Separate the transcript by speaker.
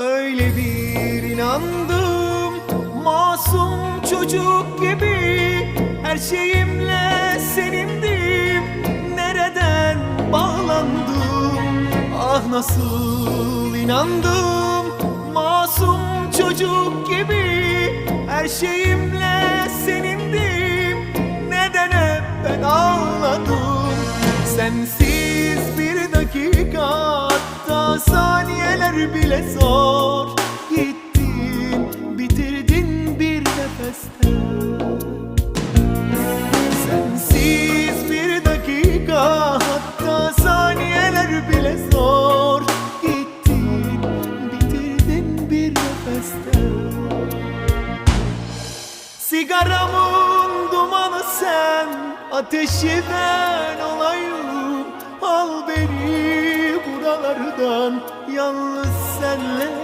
Speaker 1: Öyle bir inandım Masum çocuk gibi. Her şeyimle senindim Nereden bağlandım? Ah nasıl inandım Masum çocuk gibi. Her şeyimle senindim Neden hep ben ağladım? Sensiz saniyeler bile zor. Gittin bitirdin bir nefeste. Sensiz bir dakika Hatta saniyeler bile zor. Gittin bitirdin bir nefeste. Sigaramın dumanı sen Ateşi ben olayım Buralardan Yalnız senle